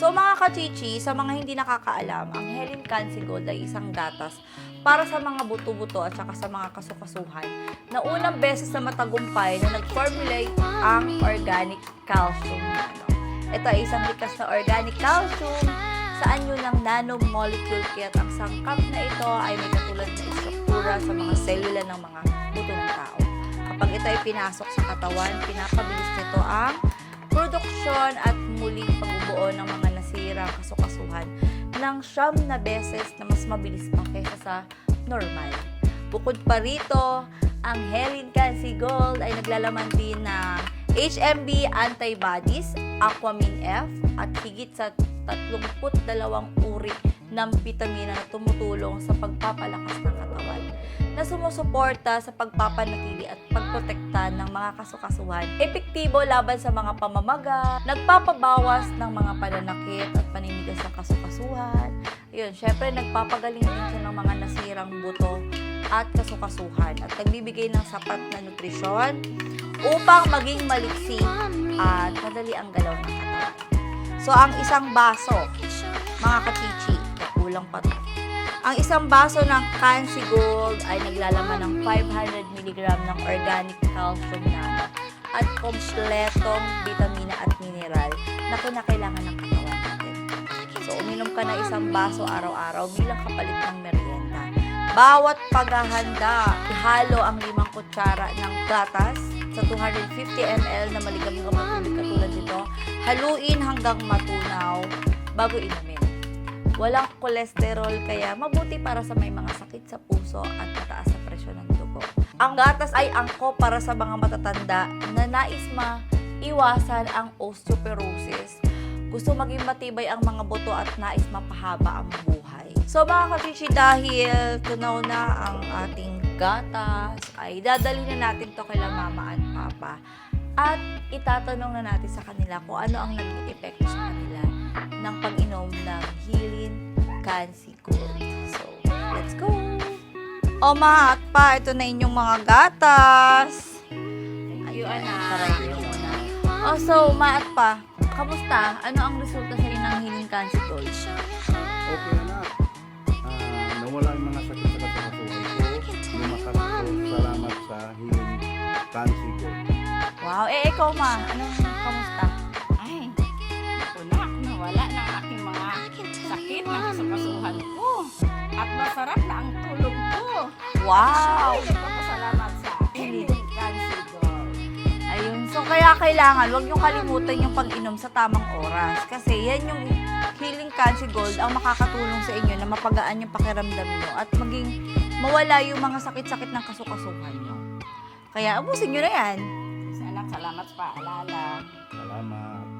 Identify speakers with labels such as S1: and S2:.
S1: So mga kachichi, sa mga hindi nakakaalam, ang Helen Cancy Gold ay isang gatas para sa mga buto-buto at saka sa mga kasukasuhan na unang beses na matagumpay na nag-formulate ang organic calcium. Ito ay isang likas na organic calcium sa anyo ng nanomolecule kaya ang sangkap na ito ay may katulad na istruktura sa mga selula ng mga buto ng tao. Kapag ito ay pinasok sa katawan, pinapabilis nito ang produksyon at muling pagbubuo ng mga nasirang kasukasuhan ng siyam na beses na mas mabilis pa kaysa sa normal. Bukod pa rito, ang Helen Cancy Gold ay naglalaman din ng HMB antibodies, Aquamin F, at higit sa 32 uri ng bitamina na tumutulong sa pagpapalakas ng katawan na sumusuporta sa pagpapanatili at pagprotekta ng mga kasukasuhan. Epektibo laban sa mga pamamaga, nagpapabawas ng mga pananakit at paninigas ng kasukasuhan. Ayun, syempre nagpapagaling din siya ng mga nasirang buto at kasukasuhan at nagbibigay ng sapat na nutrisyon upang maging maliksi at madali ang galaw ng katawan. So, ang isang baso, mga kachichi, kulang pa to. Ang isang baso ng Cancy Gold ay naglalaman ng 500 mg ng organic calcium nano at kompletong vitamina at mineral na kinakailangan ng katawan natin. So, uminom ka na isang baso araw-araw bilang kapalit ng merienda. Bawat paghahanda, ihalo ang limang kutsara ng gatas sa 250 ml na maligamgam na tubig katulad nito. Haluin hanggang matunaw bago inumin. Walang kolesterol kaya mabuti para sa may mga sakit sa puso at mataas na presyon ng dugo. Ang gatas ay angko para sa mga matatanda na nais maiwasan ang osteoporosis. Gusto maging matibay ang mga buto at nais mapahaba ang buhay. So mga kachichi, dahil tunaw na ang ating gatas, ay dadalhin na natin to kila mama at papa. At itatanong na natin sa kanila kung ano ang naging epekto Cancy Gold. So, let's go! O ma at pa, ito na inyong mga gatas. Ayun na. Taray niyo muna. O so, ma at pa, kamusta? Ano ang resulta sa ng Healing Cancy Gold?
S2: Okay na. Ah, nawala yung mga sakit sa kasukasuhan ko. Lumakas ako. Salamat sa healing cancy ko.
S1: Wow, eh ikaw ma, anong kamusta?
S3: Masarap na ang tulog ko.
S1: Wow!
S3: Ay, nagpapasalamat sa Gold.
S1: Ayun. So, kaya kailangan, wag niyong kalimutan yung pag-inom sa tamang oras. Kasi yan yung Healing Cancy Gold ang makakatulong sa inyo na mapagaan yung pakiramdam niyo at maging mawala yung mga sakit-sakit ng kasukasuhan niyo. Kaya, abusin niyo na yan.
S3: Sana salamat sa paalala.
S2: Salamat.